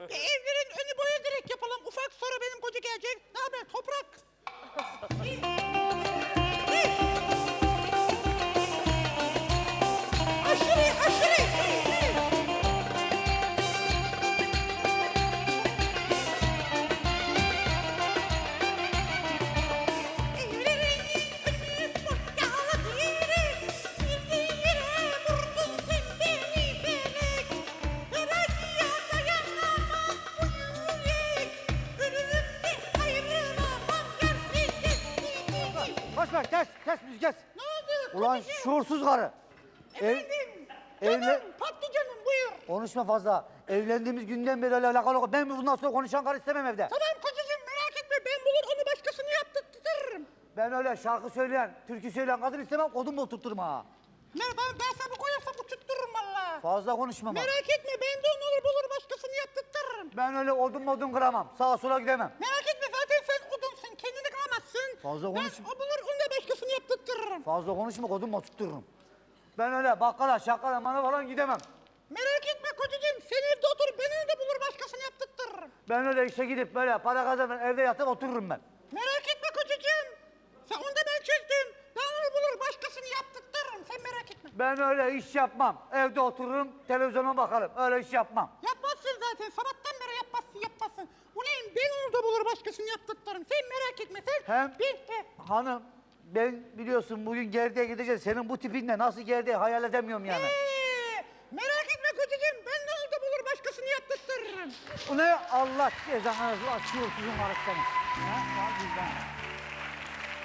Bir evlerin önü boya direkt yapalım. Ufak sonra benim koca gelecek. Ne haber toprak? Boş ver kes kes müzik kes. Ne oldu? Ulan kocacığım? şuursuz karı. Ev, Efendim. evle- Canım, patlıcanım buyur. konuşma fazla. Evlendiğimiz günden beri öyle alakalı yok. Ben bundan sonra konuşan karı istemem evde. Tamam kocacığım merak etme ben bulur onu başkasını yaptırtırım. Ben öyle şarkı söyleyen, türkü söyleyen kadın istemem. Kodum oturtturma ha. Merhaba ben sabı koyarsam uçuttururum valla. Fazla konuşma bak. Merak etme ben de onu olur bulur başkasını yaptırtırım. Ben öyle odun modun kıramam. Sağa sola gidemem. Merak etme zaten sen odunsun kendini kıramazsın. Fazla konuşma. Ben o başkasını yaptırtırım. Fazla konuşma kodum oturttururum. Ben öyle bakkala, şakkala, mana falan gidemem. Merak etme kocacığım sen evde otur ben evde bulur başkasını yaptırtırım. Ben öyle işe gidip böyle para kazanıp evde yatıp otururum ben. Merak etme kocacığım. Sen onu da ben çözdüm. Ben onu bulur başkasını yaptırtırım sen merak etme. Ben öyle iş yapmam. Evde otururum, televizyona bakarım. Öyle iş yapmam. Yapmazsın zaten sabahtan beri yapmazsın yapmazsın. Ulan ben onu da bulur başkasını yaptırtırım. Sen merak etme sen. Hem Bir, he. hanım ben biliyorsun bugün gerdeğe gideceğiz. Senin bu tipinle nasıl gerdeği hayal edemiyorum yani. Ee, merak etme kocacığım ben ne oldu bulur başkasını yaptırtırım. Bu ne Allah cezanı versin. Açıyorsunuzun arasını. Ha? Lan bizden.